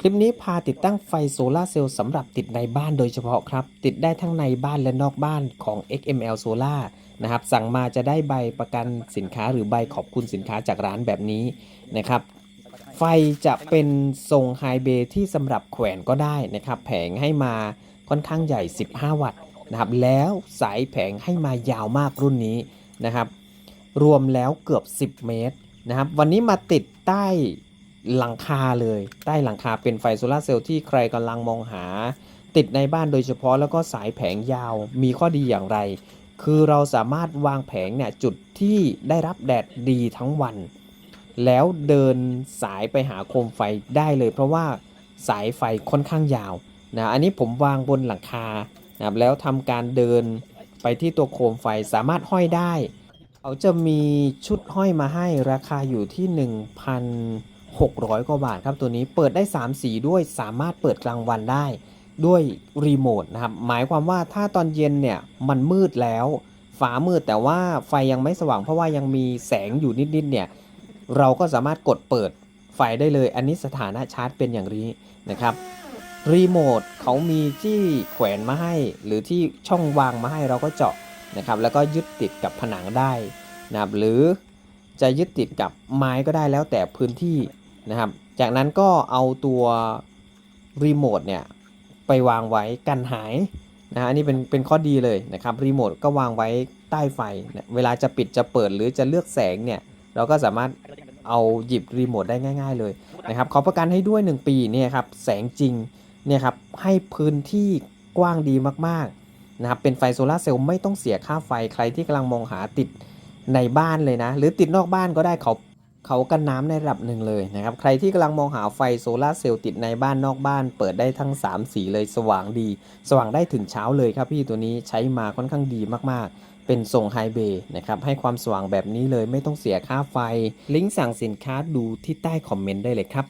คลิปนี้พาติดตั้งไฟโซลาเซลล์สำหรับติดในบ้านโดยเฉพาะครับ ติดได้ทั้งในบ้านและนอกบ้านของ XML Solar นะครับ สั่งมาจะได้ใบประกันสินค้าหรือใบขอบคุณสินค้าจากร้านแบบนี้นะครับ ไฟจะเป็นทรงไฮเบที่สำหรับแขวนก็ได้นะครับ แผงให้มาค่อนข้างใหญ่ 15 วัตต์นะครับ แล้วสายแผงให้มายาวมากรุ่นนี้นะครับ รวมแล้วเกือบ 10 เมตรนะครับ วันนี้มาติดใต้ หลังคาเลย ใต้หลังคาเป็นไฟโซลาเซลล์ที่ใครกำลังมองหา ติดในบ้านโดยเฉพาะแล้วก็สายแผงยาวมีข้อดีอย่างไร คือเราสามารถวางแผงเนี่ยจุดที่ได้รับแดดดีทั้งวัน แล้วเดินสายไปหาโคมไฟได้เลย เพราะว่าสายไฟค่อนข้างยาวนะอันนี้ผมวางบนหลังคานะแล้วทำการเดินไปที่ตัวโคมไฟสามารถห้อยได้ เขาจะมีชุดห้อยมาให้ราคาอยู่ที่ 600 กว่าบาทครับตัวนี้เปิดได้ 3 สีด้วยสามารถเปิดกลางวันได้ ด้วยรีโมทนะครับหมายความว่าถ้าตอนเย็นเนี่ยมันมืดแล้วฟ้ามืดแต่ว่าไฟยังไม่สว่างเพราะว่ายังมีแสงอยู่นิดๆเนี่ยเราก็สามารถกดเปิดไฟได้เลย อันนี้สถานะชาร์จเป็นอย่างนี้นะครับรีโมทเขามีที่แขวนมาให้ หรือที่ช่องวางมาให้เราก็เจาะนะครับแล้วก็ยึดติดกับผนังได้นะครับหรือจะยึดติดกับไม้ก็ได้แล้วแต่พื้นที่ นะครับ จากนั้นก็เอาตัวรีโมทเนี่ยไปวางไว้กันหายนะฮะอันนี้เป็นเป็นข้อดีเลยนะครับรีโมทก็วางไว้ใต้ไฟเนี่ยเวลาจะปิดจะเปิดหรือจะเลือกแสงเนี่ยเราก็สามารถเอาหยิบรีโมทได้ง่าย ๆ เลยนะครับเขาประกันให้ด้วย 1 ปีเนี่ยครับแสงจริงเนี่ยครับให้พื้นที่กว้างดีมากๆนะครับเป็นไฟโซลาเซลล์ไม่ต้องเสียค่าไฟใครที่กำลังมองหาติดในบ้านเลยนะ หรือติดนอกบ้านก็ได้เขา เขากันน้ำในระดับหนึ่งเลยนะครับ ใครที่กำลังมองหาไฟโซลาเซลล์ติดในบ้านนอกบ้าน เปิดได้ทั้ง 3 สีเลยสว่างดี สว่างได้ถึงเช้าเลยครับพี่ตัวนี้ใช้มาค่อนข้างดีมากๆเป็นทรงไฮเบย์นะครับให้ความสว่างแบบนี้เลยไม่ต้องเสียค่าไฟ ลิงก์สั่งสินค้าดูที่ใต้คอมเมนต์ได้เลยครับ